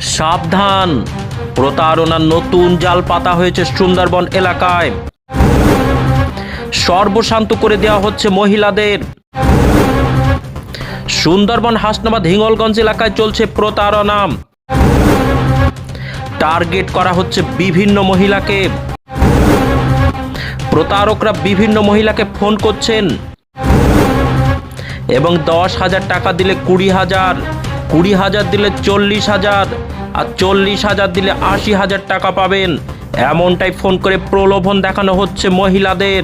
সাবধান। প্রতারণার নতুন জাল পাতা হয়েছে সুন্দরবন এলাকায়। সর্বশান্ত করে দেওয়া হচ্ছে মহিলাদের। সুন্দরবন, হাসনাবাদ, হিঙ্গলগঞ্জ এলাকায় চলছে প্রতারণা। টার্গেট করা হচ্ছে বিভিন্ন মহিলাকে। প্রতারকরা বিভিন্ন মহিলাকে ফোন করছেন। এবং দশ হাজার টাকা দিলে কুড়ি হাজার। কুড়ি হাজার দিলে চল্লিশ হাজার আর চল্লিশ হাজার দিলে আশি হাজার টাকা পাবেন। এমনটাই ফোন করে প্রলোভন দেখানো হচ্ছে মহিলাদের।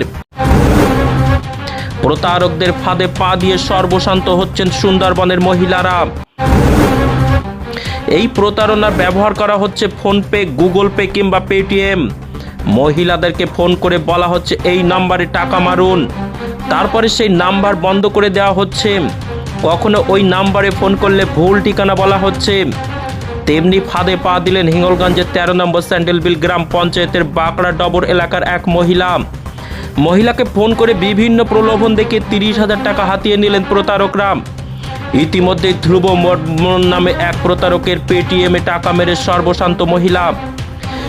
প্রতারকদের ফাঁদে পা দিয়ে সর্বশান্ত হচ্ছেন সুন্দরবনের মহিলারা। এই প্রতারণার ব্যবহার করা হচ্ছে ফোনপে, গুগল পে কিংবা পেটিএম। মহিলাদেরকে ফোন করে বলা হচ্ছে, এই নাম্বারে টাকা মারুন। তারপরে সেই নাম্বার বন্ধ করে দেওয়া হচ্ছে। কখনো ওই নাম্বারে ফোন করলে ভুল ঠিকানা বলা হচ্ছে। তেমনি ফাঁদে পা দিলেন হিঙ্গলগঞ্জের তেরো নম্বর স্যান্ডেলবিল গ্রাম পঞ্চায়েতের বাঁকড়া ডবর এলাকার এক মহিলা। মহিলাকে ফোন করে বিভিন্ন প্রলোভন দেখে তিরিশ হাজার টাকা হাতিয়ে নিলেন প্রতারকরা। ইতিমধ্যে ধ্রুব বর্মন নামে এক প্রতারকের পেটিএমে টাকা মেরে সর্বশান্ত মহিলা।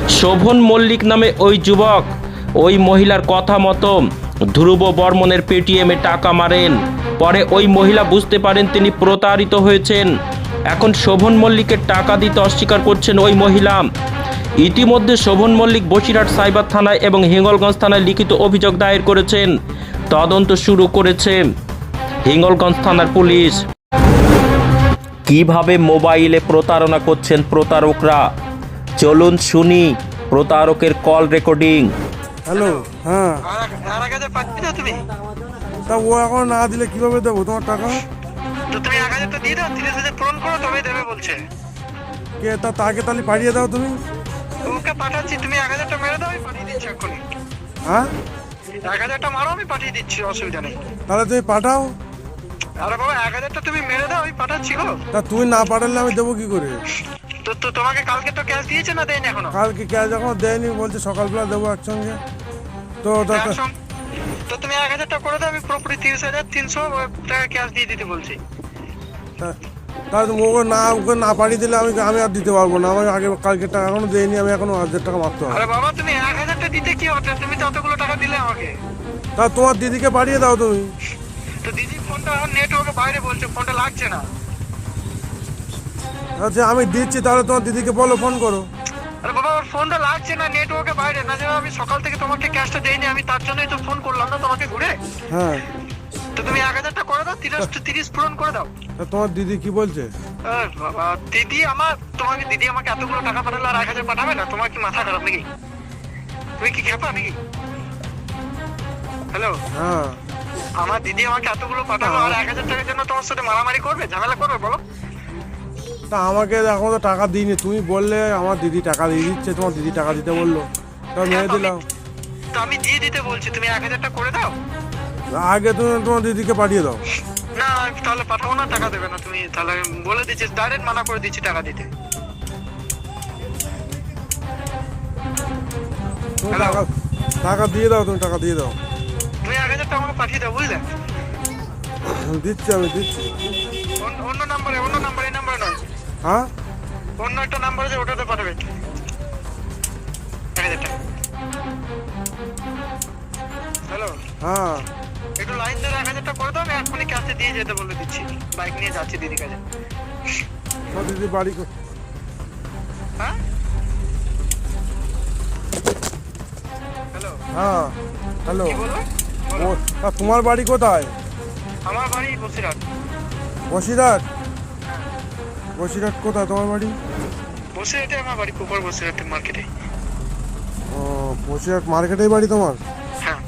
শোভন মল্লিক নামে ওই যুবক। ওই মহিলার কথা মতো ধ্রুব বর্মনের পেটিএমে টাকা মারেন। পরে ওই মহিলা বুঝতে পারেন তিনি প্রতারিত হয়েছেন। এখন শোভন মল্লিকের টাকা দিতে অস্বীকার করছেন ওই মহিলা। ইতিমধ্যে শোভন মল্লিক বসিরহাট সাইবার থানায় এবং হিঙ্গলগঞ্জ থানায় লিখিত অভিযোগ দায়ের করেছেন। তদন্ত শুরু করেছে হিঙ্গলগঞ্জ থানার পুলিশ। কীভাবে মোবাইলে প্রতারণা করছেন প্রতারকরা? চলুন শুনি প্রতারকের কল রেকর্ডিং। হ্যালো হ্যাঁ। তুমি? তা ও এখন না দিলে কীভাবে দেবো? তোমার টাকা? তো তুমি এক হাজার তো দিয়ে দাও তিরিশ হাজার পূরণ করো তবে দেবে বলছে। কে? তা তাকে তাহলে পাঠিয়ে দাও তুমি। ওকে পাঠাচ্ছি তুমি এক হাজারটা মেরে দাও আমি পাঠিয়ে দিচ্ছি এক্ষুনি। হ্যাঁ? এক হাজারটা মারো আমি পাঠিয়ে দিচ্ছি অসুবিধা নেই। তাহলে তুমি পাঠাও। আরে বাবা এক হাজারটা তুমি মেরে দাও আমি পাঠাচ্ছি গো। তা তুমি না পাঠালে আমি দেবো কি করে? তো তো তোমাকে কালকে তো ক্যাশ দিয়েছে না দেয়নি এখনও? কালকে ক্যাশ যখন দেয়নি বলছে সকালবেলা দেবো একসঙ্গে। তো তা- তুমি এক হাজারটা করে দাও আমি পুরোপুরি তিরিশ হাজার তিনশো টাকা ক্যাশ দিয়ে দিতে বলছি। তা- তাহলে ওকে না ওকে না পাঠিয়ে দিলে আমি আমি আর দিতে পারব না। আমি আগে কালকে টাকা এখনও দেয়নি আমি এখনও হাজার টাকা মারতে হবে। আরে বাবা তুমি এক হাজারটা দিতে কি তুমি তো অতগুলো টাকা দিলে আমাকে। তা তোমার দিদিকে পাঠিয়ে দাও তুমি। তো দিদি ফোনটা নেটওয়ার্কে বাইরে বলছে ফোনটা লাগছে না। আচ্ছা আমি দিচ্ছি তাহলে তোমার দিদিকে বলো ফোন করো। আরে বাবা ওর ফোনটা লাগছে না নেটওয়ার্কে বাইরে। না যেন আমি সকাল থেকে তোমাকে ক্যাশটা দেইনি আমি তার জন্যই তো ফোন করলাম না তোমাকে ঘুরে। হ্যাঁ। তো তুমি এক হাজারটা করে দাও তিরিশ তিরিশ পূরণ করে দাও। তোমার দিদি কি বলছে? দিদি আমার তোমাকে দিদি আমাকে এতগুলো টাকা পাঠালে আর এক হাজার পাঠাবে না? তোমার কি মাথা খারাপ নাকি? তুমি কি খেপা নাকি? হ্যালো হ্যাঁ। আমার দিদি আমাকে এতগুলো পাঠালো আর এক হাজার টাকার জন্য তোমার সাথে মারামারি করবে? ঝামেলা করবে বলো। তা আমাকে এখন তো টাকা দিইনি। তুমি বললে আমার দিদি টাকা দিয়ে দিচ্ছে তোমার দিদি টাকা দিতে বলল। তা মেরে দিলাম। তো আমি দিয়ে দিতে বলছি তুমি এক হাজারটা করে দাও? আগে তুমি তোমার দিদিকে পাঠিয়ে দাও। না আমি তাহলে পাঠাবো না টাকা দেবে না তুমি। তাহলে বলে দিচ্ছি ডাইরেক্ট মানা করে দিচ্ছি টাকা দিতে। তুমি টাকা টাকা দিয়ে দাও তুমি টাকা দিয়ে দাও। তুমি এক হাজার টাকা আমাকে পাঠিয়ে দাও বুঝলে? দিচ্ছি আমি দিচ্ছি। অন্য- অন্য নাম্বারে অন্য নাম্বার এই নাম্বারে নয়। হ্যাঁ? অন্য একটা নাম্বার আছে ওটাতে পাঠাবে হ্যালো হ্যাঁ। একটু লাইন ধরে এক হাজার টাকা করে দাও আমি এক্ষুনি ক্যাশে দিয়ে যেতে বলে দিচ্ছি। বাইক নিয়ে যাচ্ছি দিদির কাছে। তোমার দিদি বাড়ি হ্যাঁ? হ্যালো হ্যাঁ হ্যালো তোমার বাড়ি কোথায়? আমার বাড়ি বসিরহাট। বসিরহাট? বসিরহাট কোথায়? তোমার বাড়ি? বসিরহাটে আমার বাড়ি কুপার বসিরহাটে মার্কেটে। ও বসিরহাট মার্কেটেই বাড়ি তোমার? হ্যাঁ।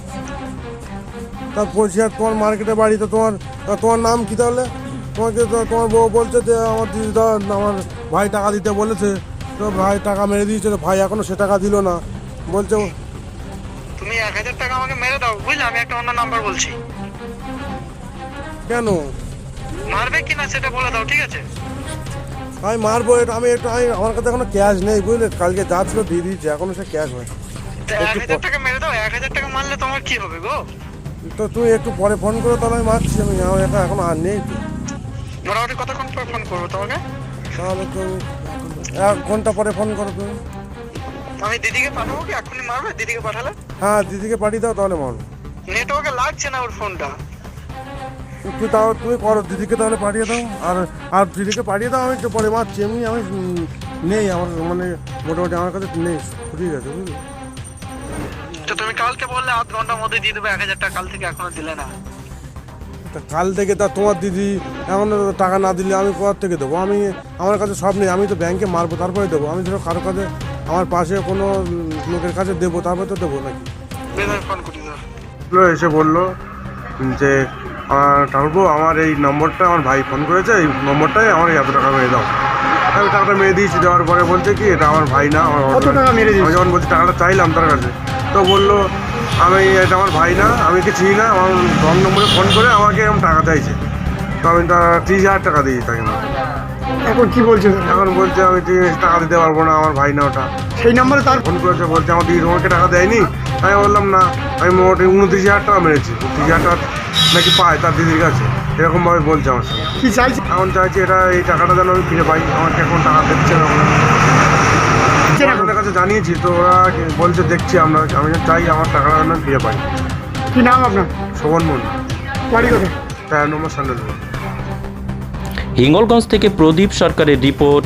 তা বসিরহাট তোমার মার্কেটে বাড়ি তো তোমার তোমার নাম কি তাহলে? তোমাকে তো তোমার বউ বলছে যে আমার দিদি দা আমার ভাই টাকা দিতে বলেছে। তো ভাই টাকা মেরে দিয়েছে তো ভাই এখনও সে টাকা দিল না। বলছে তুমি এক হাজার টাকা আমাকে মেরে দাও বুঝলে? আমি একটা অন্য নাম্বার বলছি। কেন? মারবে কিনা সেটা বলে দাও ঠিক আছে? আমি মারবো এটা আমি একটু আমি আমার কাছে এখনও ক্যাশ নেই বুঝলে? কালকে যা ছিল দিয়ে দিয়েছে এখনও সে ক্যাশ হয় এক হাজার টাকা মেরে দাও এক হাজার টাকা মারলে তোমার কি হবে গো? তো তুই একটু পরে ফোন করে তাহলে আমি মারছি আমি আমার এটা এখন আর নেই তো। মোটামুটি কতক্ষণ পর ফোন করব তোমাকে? তাহলে তো এক ঘণ্টা পরে ফোন করো তুমি। আমি দিদিকে পাঠাবো কি? এখনই মারবে? দিদিকে পাঠালে? হ্যাঁ দিদিকে পাঠিয়ে দাও তাহলে মারো নেটওয়ার্কে লাগছে না ওর ফোনটা তুই তাও তুমি করো দিদিকে তাহলে পাঠিয়ে দাও আর আর দিদিকে পাঠিয়ে দাও আমি একটু পরে মারছি এমনি আমি নেই আমার মানে মোটামুটি আমার কাছে নেই ঠিক আছে বুঝলি? তো তুমি কালকে বললে আধ ঘণ্টার মধ্যে দিয়ে দেবে এক হাজার টাকা কাল থেকে এখনও দিলে না। তা কাল থেকে তা তোমার দিদি এখন টাকা না দিলে আমি কোথার থেকে দেবো? আমি আমার কাছে সব নেই আমি তো ব্যাংকে মারবো তারপরে দেবো। আমি ধরো কারও কাছে আমার পাশে কোনো লোকের কাছে দেবো তারপরে তো দেবো নাকি? ফোন করি এসে বলল যে ঠাকুরপো আমার এই নম্বরটা আমার ভাই ফোন করেছে এই নম্বরটায় আমার এত টাকা মেরে দাও। আমি টাকাটা মেরে দিয়েছি দেওয়ার পরে বলছে কি এটা আমার ভাই না আমার কত টাকা মেরে দিয়েছিস? আমি যখন বলছি টাকাটা চাইলাম তার কাছে তো বলল আমি এটা আমার ভাই না আমি কি চিনি না আমার রং নম্বরে ফোন করে আমাকে এরকম টাকা চাইছে। তো আমি তা ত্রিশ হাজার টাকা দিয়েছি তাকে। এখন কি বলছে? এখন বলছে আমি টাকা দিতে পারব না আমার ভাই না ওটা। সেই নম্বরে তার ফোন করেছে বলছে আমার দিদি তোমাকে টাকা দেয়নি। আমি বললাম না আমি মোটামুটি উনত্রিশ হাজার টাকা মেরেছি। উনত্রিশ হাজার টাকা নাকি পায় তার দিদির কাছে। এরকম ভাবে বলছে আমার সঙ্গে। কি চাইছে? এখন চাইছি এটা এই টাকাটা যেন আমি ফিরে পাই আমাকে এখন টাকা দিচ্ছে না। কাছে জানিয়েছি তো ওরা বলছে দেখছি আমরা আমি চাই আমার টাকাটা যেন ফিরে পাই। কি নাম আপনার? শোভন মন্ডল। বাড়ি কোথায়? তেরো নম্বর স্যান্ডেল হিঙ্গলগঞ্জ থেকে প্রদীপ সরকারের report